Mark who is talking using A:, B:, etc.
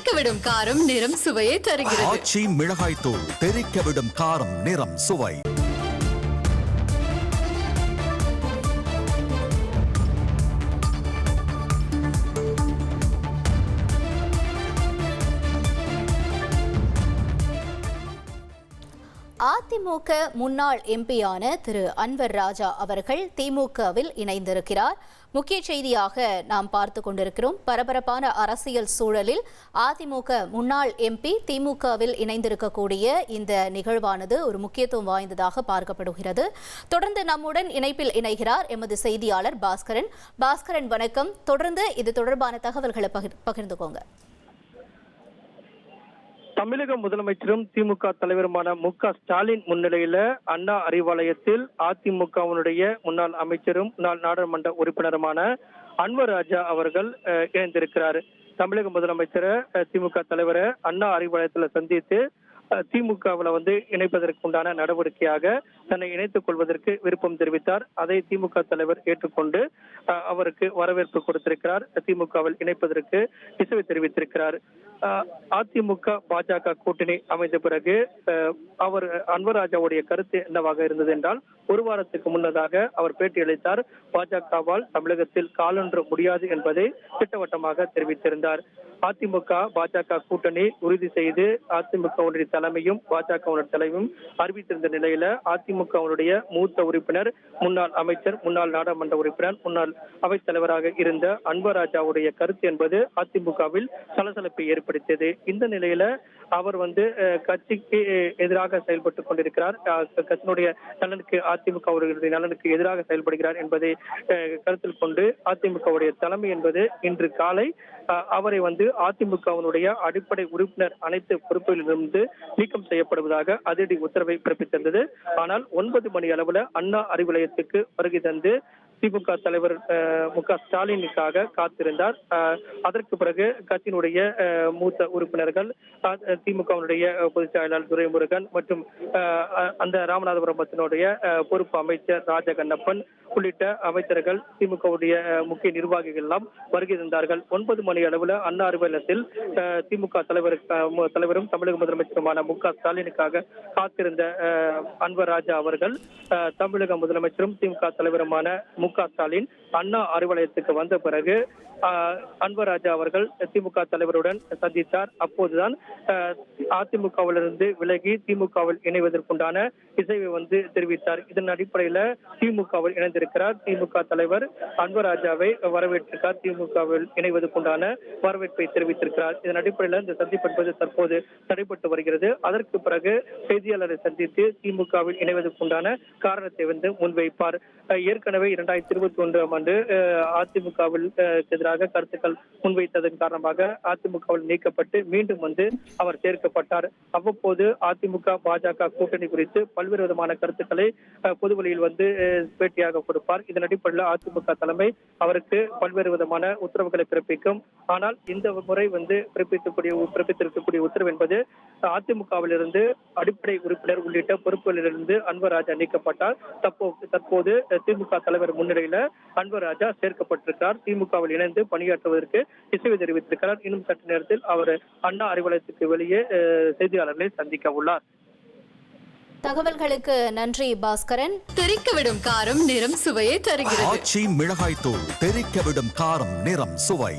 A: தெறிக்க விடும் காரம் நிறம் சுவையை தருகிறது.
B: ஆச்சி மிளகாய் தூள் தெறிக்க விடும் காரம் நிறம் சுவை.
C: அதிமுக முன்னாள் எம்பியான திரு அன்வர் ராஜா அவர்கள் திமுகவில் இணைந்திருக்கிறார். முக்கிய செய்தியாக நாம் பார்த்து கொண்டிருக்கிறோம். பரபரப்பான அரசியல் சூழலில் அதிமுக முன்னாள் எம்பி திமுகவில் இணைந்திருக்கக்கூடிய இந்த நிகழ்வானது ஒரு முக்கியத்துவம் வாய்ந்ததாக பார்க்கப்படுகிறது. தொடர்ந்து நம்முடன் இணைப்பில் இணைகிறார் எமது செய்தியாளர் பாஸ்கரன். பாஸ்கரன் வணக்கம். தொடர்ந்து இது தொடர்பான தகவல்களை பகிர் பகிர்ந்துக்கோங்க.
D: தமிழக முதலமைச்சரும் திமுக தலைவருமான மு க ஸ்டாலின் முன்னிலையில அண்ணா அறிவாலயத்தில் அதிமுகவினுடைய முன்னாள் அமைச்சரும் முன்னாள் நாடாளுமன்ற உறுப்பினருமான அன்வர் ராஜா அவர்கள் அஹ், இணைந்திருக்கிறார். தமிழக முதலமைச்சரை திமுக தலைவரை அண்ணா அறிவாலயத்துல சந்தித்து திமுகவில் வந்து இணைப்பதற்கு உண்டான நடவடிக்கையாக தன்னை இணைத்துக் கொள்வதற்கு விருப்பம் தெரிவித்தார். அதை திமுக தலைவர் ஏற்றுக்கொண்டு அவருக்கு வரவேற்பு கொடுத்திருக்கிறார். திமுகவில் இணைப்பதற்கு இசைவு தெரிவித்திருக்கிறார். அதிமுக பாஜக கூட்டணி அமைந்த பிறகு அஹ், அவர் அன்வராஜாவுடைய கருத்து என்னவாக இருந்தது என்றால் ஒரு வாரத்துக்கு முன்னதாக அவர் பேட்டியளித்தார். பாஜகவால் தமிழகத்தில் காலொன்று முடியாது என்பதை திட்டவட்டமாக தெரிவித்திருந்தார். அதிமுக பாஜக கூட்டணி உறுதி செய்து அதிமுக ஒன்றிய தலைமையும் பாஜகவுடைய தலைவரும் அறிவித்திருந்த நிலையில அதிமுகவுடைய மூத்த உறுப்பினர் முன்னாள் அமைச்சர் முன்னாள் நாடாளுமன்ற உறுப்பினர் முன்னாள் அவைத் தலைவராக இருந்த அன்பராஜாவுடைய கருத்து என்பது அதிமுகவில் சலசலப்பை ஏற்படுத்தியது. இந்த நிலையில அவர் வந்து கட்சிக்கு எதிராக செயல்பட்டுக் கொண்டிருக்கிறார். கட்சியினுடைய நலனுக்கு அதிமுக அவர்களுடைய நலனுக்கு எதிராக செயல்படுகிறார் என்பதை கருத்தில் கொண்டு அதிமுகவுடைய தலைமை என்பது இன்று காலை அவரை வந்து அதிமுகவினுடைய அடிப்படை உறுப்பினர் அனைத்து பொறுப்புகளிலிருந்து நீக்கம் செய்யப்படுவதாக அதிரடி உத்தரவை பிறப்பித்திருந்தது. ஆனால் ஒன்பது மணி அளவுல அண்ணா அறிவுலயத்துக்கு வருகை தந்து திமுக தலைவர் மு க ஸ்டாலினுக்காக காத்திருந்தார். அதற்கு பிறகு கட்சியினுடைய மூத்த உறுப்பினர்கள் திமுகவினுடைய பொதுச் செயலாளர் துரைமுருகன் மற்றும் அந்த ராமநாதபுரம் மத்தினுடைய பொறுப்பு அமைச்சர் ராஜகண்ணப்பன் உள்ளிட்ட அமைச்சர்கள் திமுகவுடைய முக்கிய நிர்வாகிகள் எல்லாம் வருகை தந்தார்கள். ஒன்பது மணி மணி அளவில் அண்ணா அறிவாலயத்தில் திமுக தலைவர் தலைவரும் தமிழக முதலமைச்சருமான மு க ஸ்டாலினுக்காக காத்திருந்த அஹ், அன்வர் ராஜா அவர்கள் தமிழக முதலமைச்சரும் திமுக தலைவருமான மு க ஸ்டாலின் அண்ணா அறிவாலயத்துக்கு வந்த பிறகு அஹ், அன்வர் ராஜா அவர்கள் திமுக தலைவருடன் சந்தித்தார். அப்போதுதான் அதிமுகவிலிருந்து விலகி திமுகவில் இணைவதற்குண்டான இசைவை வந்து தெரிவித்தார். இதன் அடிப்படையில திமுகவில் இணைந்திருக்கிறார். திமுக தலைவர் அன்பராஜாவை வரவேற்றிருக்கார். திமுகவில் இணைவதற்குண்டான வரவேற்பை தெரிவித்திருக்கிறார். இதன் அடிப்படையில் இந்த சந்திப்பு என்பது தற்போது தடைபட்டு வருகிறது. அதற்கு பிறகு செய்தியாளரை சந்தித்து திமுகவில் இணைவதற்குண்டான காரணத்தை வந்து முன்வைப்பார். ஏற்கனவே இரண்டாயிரத்தி இருபத்தி ஒன்றாம் ஆண்டு அதிமுகவில் எதிராக கருத்துக்கள் முன்வைத்ததன் காரணமாக அதிமுகவில் நீக்கப்பட்டு மீண்டும் வந்து அவர் சேர்க்கப்பட்டார். அவ்வப்போது அதிமுக பாஜக கூட்டணி குறித்து பல்வேறு விதமான கருத்துக்களை பொதுவெளியில் வந்து பேட்டியாக கொடுப்பார். இதன் அடிப்படையில் அதிமுக தலைமை அவருக்கு பல்வேறு விதமான உத்தரவுகளை பிறப்பிக்கும் ஆனால் இந்த முறை வந்து பிறப்பிக்கக்கூடிய பிறப்பித்திருக்கக்கூடிய உத்தரவு என்பது அதிமுகவில் இருந்து அடிப்படை உறுப்பினர் உள்ளிட்ட பொறுப்புகளிலிருந்து அன்வர் ராஜா நீக்கப்பட்டார். தப்போ தற்போது திமுக தலைவர் முன்னிலையில அன்வர் ராஜா சேர்க்கப்பட்டிருக்கிறார். திமுகவில் இணைந்து பணியாற்றுவதற்கு இசைவு தெரிவித்திருக்கிறார். இன்னும் சற்று நேரத்தில் அவர் அண்ணா அறிவாலயத்துக்கு வெளியே செய்தியாளர்களை சந்திக்க உள்ளார்.
C: தகவல்களுக்கு நன்றி பாஸ்கரன்.
A: தெறிக்க விடும் காரம் நிறம் சுவையை தருகிறது.
B: ஆச்சி மிளகாய் தூள் தெறிக்க விடும் காரம் நிறம் சுவை.